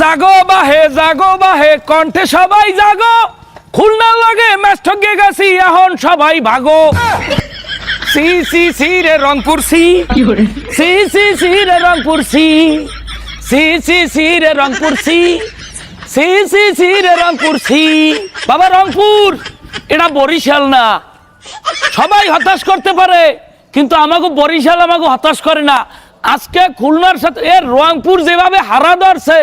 জাগো বাহে জাগো বাহে কণ্ঠে সবাই জাগো। খুলনা লাগে ম্যাচ ঠকে গেছি এখন সবাই ভাগো। সি সি সি রে রংপুর সি। সি সি সি রে রংপুর সি। সি সি সি রে রংপুর সি। সি সি সি রে রংপুর সি। বাবা রংপুর! এটা বরিশাল না। সবাই হতাশ করতে পারে কিন্তু আমাকে বরিশাল আমাকে হতাশ করে না। আজকে খুলনার সাথে এ রংপুর যেভাবে হারা ধরছে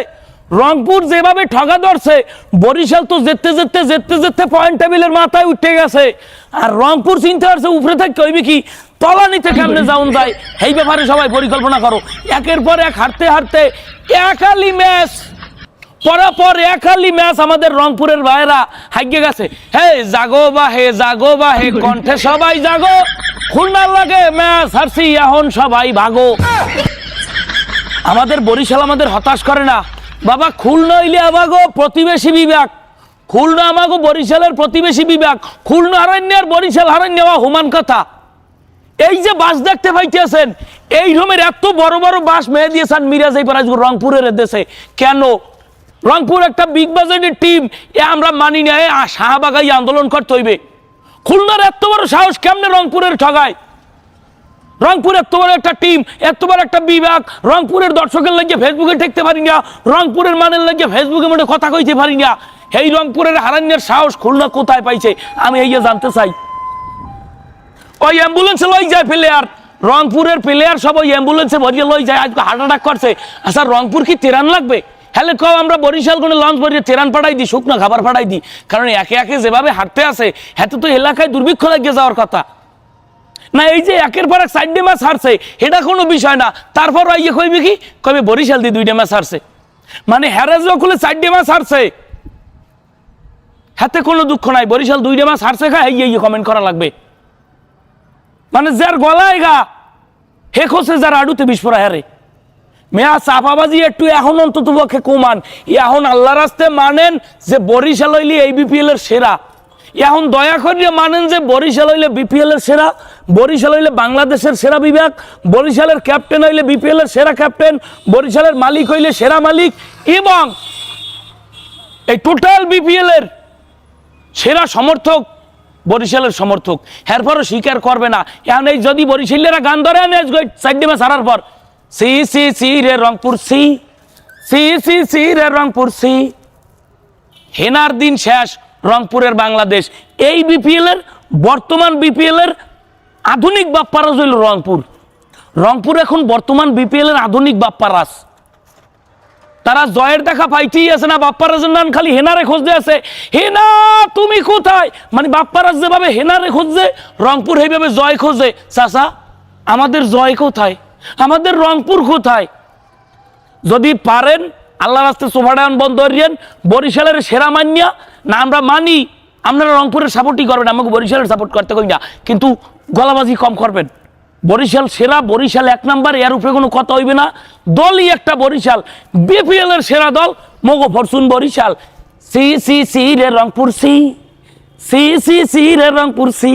রংপুর যেভাবে ঠগা ধরছে, বরিশাল তো যেতে যেতে যেতে যেতে পয়েন্ট টেবিলের মাথায় উঠে গেছে। আর রংপুর চিন্তা করছে, উপরে থেকে কইবি কি তলানিতে কেমনে যাউন যায়? এই ব্যাপারে সবাই পরিকল্পনা করো। একের পর এক হারতে হারতে একালি ম্যাচ পরাপর একালি ম্যাচ আমাদের রংপুরের ভাইরা হাইগে গেছে। হে জাগো বা হে, জাগো বা হে, কণ্ঠে সবাই জাগো। খুলনার লাগে ম্যাচ হারছি, এখন সবাই ভাগো। আমাদের বরিশাল আমাদের হতাশ করে না। বাবা, খুলনা হইলে আমাগো প্রতিবেশী বিভাগ। খুলনা আমাগো বরিশালের প্রতিবেশী বিভাগ। খুলনা হারান্য আর বরিশাল হারান্য হুমান কথা। এই যে বাস দেখতে পাইতেছেন, এই রকমের এত বড় বড় বাস মেয়ে দিয়েছেন মিরাজ এই পারাজ রংপুরের দেশে। কেন? রংপুর একটা বিগ বাজেটের টিম এ আমরা মানি না শাহবাগাই আন্দোলন করতে হইবে। খুলনার এত বড় সাহস কেমনে রংপুরের ঠগায়? রংপুর এত বড় একটা টিম এত বড় একটা বিভাগ। রংপুরের দর্শকের লাগিয়ে ফেসবুকে ঠেকতে পারি না। রংপুরের মানের লাগিয়ে ফেসবুকে মধ্যে কথা কইতে পারি না। এই রংপুরের হারান্যের সাহস খুলনা কোথায় পাইছে? আমি এই জানতে চাই। ওই অ্যাম্বুলেন্সে লই যায় প্লেয়ার রংপুরের প্লেয়ার সব ওই অ্যাম্বুলেন্সে ভরিয়ে লই যায়। আজকে হার্ট অ্যাটাক করছে। আচ্ছা রংপুর কি তেরান লাগবে? হ্যালে, কও, আমরা বরিশাল কোনো লঞ্চ ভরিয়ে তেরান পাঠাই দিই, শুকনো খাবার পাঠাই দিই। কারণ একে একে যেভাবে হাঁটতে আসে হাতে তো এলাকায় দুর্ভিক্ষ লাগিয়ে যাওয়ার কথা। না, এই যে একের পর এক সাইডে ম্যাচ হারছে, এটা কোনো বিষয় না। তারপর ইয়ে কইবি কি? কবে বরিশাল দিয়ে দুইটা ম্যাচ হারছে। মানে হ্যারেজ খুলে সাইডে ম্যাচ হারছে। হাতে কোনো দুঃখ নাই, বরিশাল দুইটা ম্যাচ হারছে খা, এই ইয়ে কমেন্ট করা লাগবে। মানে যার গলায় গা, হে খসে যার আডুতে বিস্ফোরা হারে মেয়া চাপাবাজি একটু এখন অন্তত পক্ষে কমান। এখন আল্লাহ রাস্তে মানেন যে বরিশাল হইলে এই বিপিএল এর সেরা। এখন দয়া করিয়ে মানেন যে বরিশাল হইলে বিপিএল এর সেরা। বরিশাল হইলে বাংলাদেশের সেরা বিভাগ, বরিশালের ক্যাপ্টেন হইলে বিপিএল এর সেরা ক্যাপ্টেন বরিশালের মালিক হইলে সেরা মালিক এবং এই টোটাল বিপিএল এর সেরা সমর্থক বরিশালের সমর্থক। এরপরও স্বীকার করবে না। এখন এই যদি বরিশালেরা গান ধরে সাইড মাস হারার পর, সি সি সি রে রংপুর, সি সি সি সি রে রংপুর, সি। হেনার দিন শেষ রংপুরের বাংলাদেশ। এই বিপিএল এর, বর্তমান বিপিএল এর আধুনিক বাপ্পারাজ হইল রংপুর। রংপুর এখন বর্তমান বিপিএল এর আধুনিক বাপ্পারাজ তারা জয়ের দেখা পাইতেই আছে না বাপ্পারাজ নান খালি হেনারে খুঁজতে আছে। হেনা, তুমি কোথায়? মানে বাপ্পারাজ যেভাবে হেনারে খুঁজছে, রংপুর এইভাবে জয় খোঁজে চাচা, আমাদের জয় কোথায়? আমাদের রংপুর কোথায়? যদি পারেন আল্লাহ রাস্তে সোফাডান বন্ধ করিয়েন বরিশালের সেরা মান্যা। না, আমরা মানি আপনারা রংপুরের সাপোর্টই করবেন, আমাকে বরিশালের সাপোর্ট করতে কই না কিন্তু গলাবাজি কম করবেন। বরিশাল সেরা, বরিশাল এক নাম্বার, এর উপরে কোনো কথা হইবে না। দলই একটা বরিশাল। বিপিএল এর সেরা দল মগো ফরচুন বরিশাল। সি সি সি রে রংপুর সি। সি সি সি রে রংপুর সি।